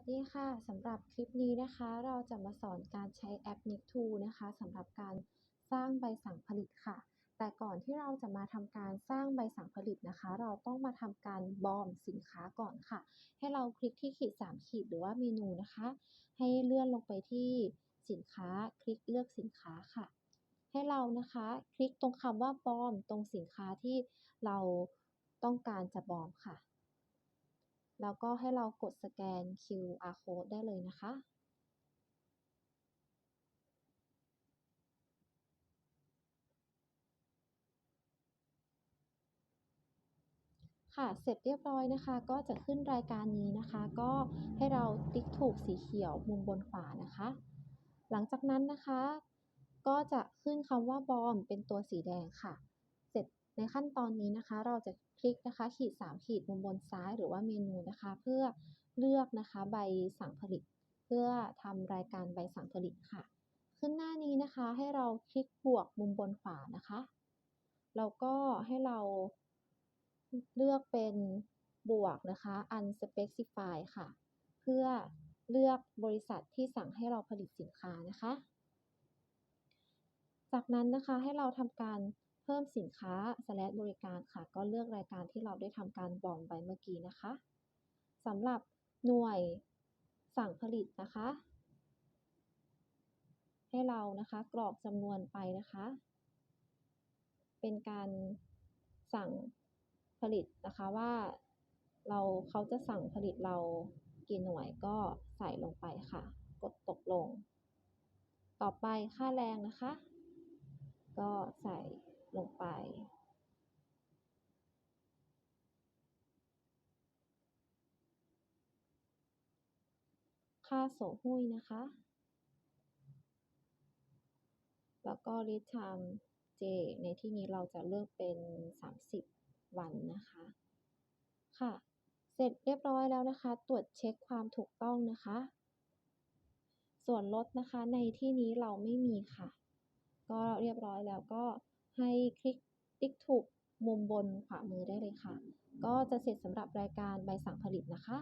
วัสดีค่ะสำหรับคลิปนี้นะคะ เราจะมาสอนการใช้แอป Nick2 นะคะสำหรับการสร้างใบสั่งผลิตค่ะ แต่ก่อนที่เราจะมาทำการสร้างใบสั่งผลิตนะคะ เราต้องมาทำการบอมสินค้าก่อนค่ะ ให้เราคลิกที่ขีด 3 ขีดหรือว่าเมนูนะคะ ให้เลื่อนลงไปที่สินค้าคลิกเลือกสินค้าค่ะ ให้เรานะคะคลิกตรงคำว่าบอมตรงสินค้าที่เราต้องการจะบอมค่ะ แล้วก็ให้เรากดสแกน QR code ได้เลยนะคะ ค่ะเสร็จเรียบร้อยนะคะ ก็จะขึ้นรายการนี้นะคะ ก็ให้เราติ๊กถูกสีเขียวมุมบนขวานะคะ หลังจากนั้นนะคะ ก็จะขึ้นคำว่าบอมเป็นตัวสีแดงค่ะ เสร็จ ในขั้นตอนนี้นะคะ เราจะคลิกนะคะ ขีด 3 ขีดมุมบนซ้ายหรือว่าเมนูนะคะ เพื่อเลือกนะคะใบสั่งผลิต เพื่อทำรายการใบสั่งผลิตค่ะ ขึ้นหน้านี้นะคะให้เราคลิกบวกมุมบนขวานะคะแล้วก็ให้เราเลือกเป็นบวกนะคะ unspecify ค่ะ เพื่อเลือกบริษัทที่สั่งให้เราผลิตสินค้านะคะ จากนั้นนะคะให้เราทำการ พิ่มสินค้า slash บริการค่ะ ก็เลือกรายการที่เราได้ทำการบอร์มไปเมื่อกี้นะคะสำหรับหน่วยสั่งผลิตนะคะ ให้เรานะคะกรอกจำนวนไปนะคะ เป็นการสั่งผลิตนะคะว่าเราเขาจะสั่งผลิตเรากี่หน่วยก็ใส่ลงไปค่ะ กดตกลง ต่อไปค่าแรงนะคะ ก็ใส่ ค่าโสหุ้ยนะคะ แล้วก็ read time J ในที่นี้เราจะเลือกเป็น 30 วันนะคะ ค่ะ เสร็จเรียบร้อยแล้วนะคะ ตรวจเช็คความถูกต้องนะคะ ส่วนลดนะคะในที่นี้เราไม่มีค่ะ ก็เรียบร้อยแล้วก็ให้คลิก ติ๊กถูกมุมบนขวามือได้เลยค่ะ ก็จะเสร็จสำหรับรายการใบสั่งผลิตนะคะ